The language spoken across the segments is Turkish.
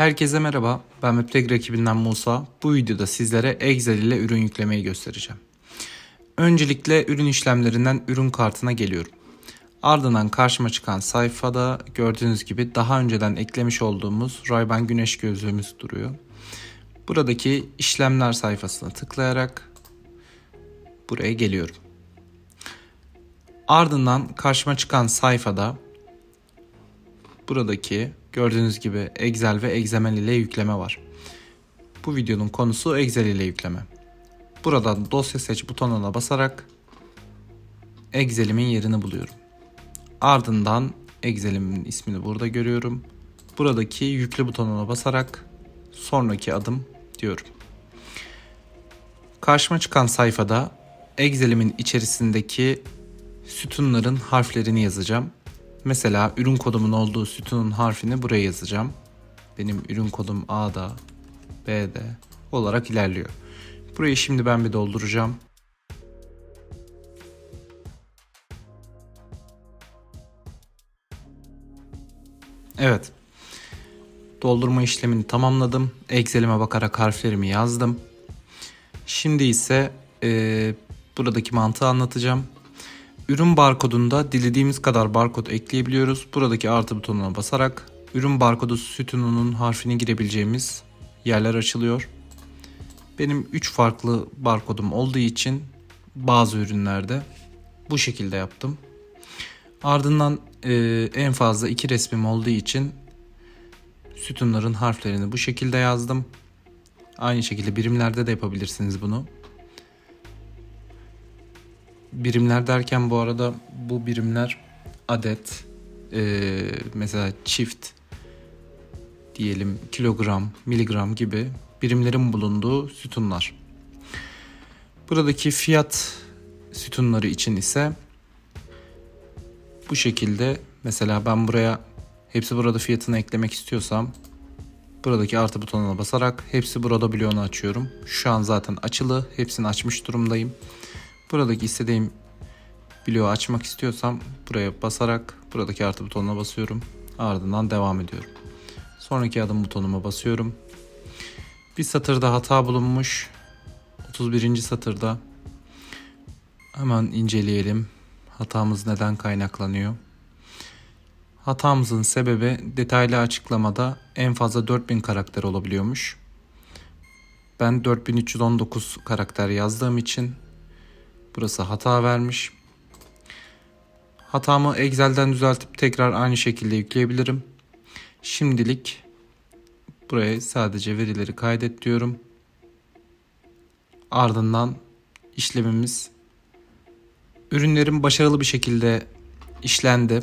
Herkese merhaba, ben Webtech rakibinden Musa. Bu videoda sizlere Excel ile ürün yüklemeyi göstereceğim. Öncelikle ürün işlemlerinden ürün kartına geliyorum. Ardından karşıma çıkan sayfada gördüğünüz gibi daha önceden eklemiş olduğumuz Ray-Ban güneş gözlüğümüz duruyor. Buradaki işlemler sayfasına tıklayarak buraya geliyorum. Ardından karşıma çıkan sayfada buradaki gördüğünüz gibi Excel ve XML ile yükleme var. Bu videonun konusu Excel ile yükleme. Buradan dosya seç butonuna basarak Excel'imin yerini buluyorum. Ardından Excel'imin ismini burada görüyorum. Buradaki yükle butonuna basarak sonraki adım diyorum. Karşıma çıkan sayfada Excel'imin içerisindeki sütunların harflerini yazacağım. Mesela ürün kodumun olduğu sütunun harfini buraya yazacağım. Benim ürün kodum A'da, B'de olarak ilerliyor. Burayı şimdi ben bir dolduracağım. Evet. Doldurma işlemini tamamladım. Excel'ime bakarak harflerimi yazdım. Şimdi ise e, buradaki mantığı anlatacağım. Ürün barkodunda dilediğimiz kadar barkod ekleyebiliyoruz. Buradaki artı butonuna basarak ürün barkodu sütununun harfini girebileceğimiz yerler açılıyor. Benim 3 farklı barkodum olduğu için bazı ürünlerde bu şekilde yaptım. Ardından e, en fazla iki resmim olduğu için sütunların harflerini bu şekilde yazdım. Aynı şekilde birimlerde de yapabilirsiniz bunu. Birimler derken bu arada bu birimler adet, e, mesela çift diyelim kilogram, miligram gibi birimlerin bulunduğu sütunlar. Buradaki fiyat sütunları için ise bu şekilde mesela ben buraya hepsi burada fiyatını eklemek istiyorsam buradaki artı butonuna basarak hepsi burada bloğunu açıyorum. Şu an zaten açılı. Hepsini açmış durumdayım. Buradaki istediğim bloğu açmak istiyorsam buraya basarak buradaki artı butonuna basıyorum. Ardından devam ediyorum. Sonraki adım butonuma basıyorum. Bir satırda hata bulunmuş. 31. satırda. Hemen inceleyelim. Hatamız neden kaynaklanıyor? Hatamızın sebebi detaylı açıklamada en fazla 4000 karakter olabiliyormuş. Ben 4319 karakter yazdığım için burası hata vermiş. Hatamı Excel'den düzeltip tekrar aynı şekilde yükleyebilirim. Şimdilik buraya sadece verileri kaydet diyorum. Ardından işlemimiz ürünlerim başarılı bir şekilde işlendi.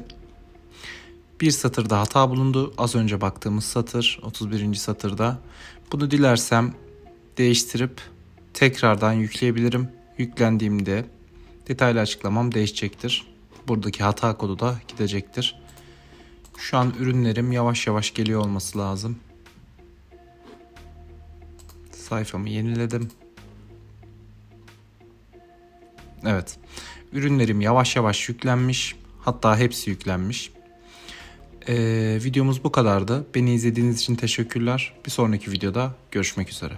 Bir satırda hata bulundu. Az önce baktığımız satır 31. satırda. Bunu dilersem değiştirip tekrardan yükleyebilirim. Yüklendiğimde detaylı açıklamam değişecektir. Buradaki hata kodu da gidecektir. Şu an ürünlerim yavaş yavaş geliyor olması lazım. Sayfamı yeniledim. Evet. Ürünlerim yavaş yavaş yüklenmiş. Hatta hepsi yüklenmiş. Ee, videomuz bu kadardı. Beni izlediğiniz için teşekkürler. Bir sonraki videoda görüşmek üzere.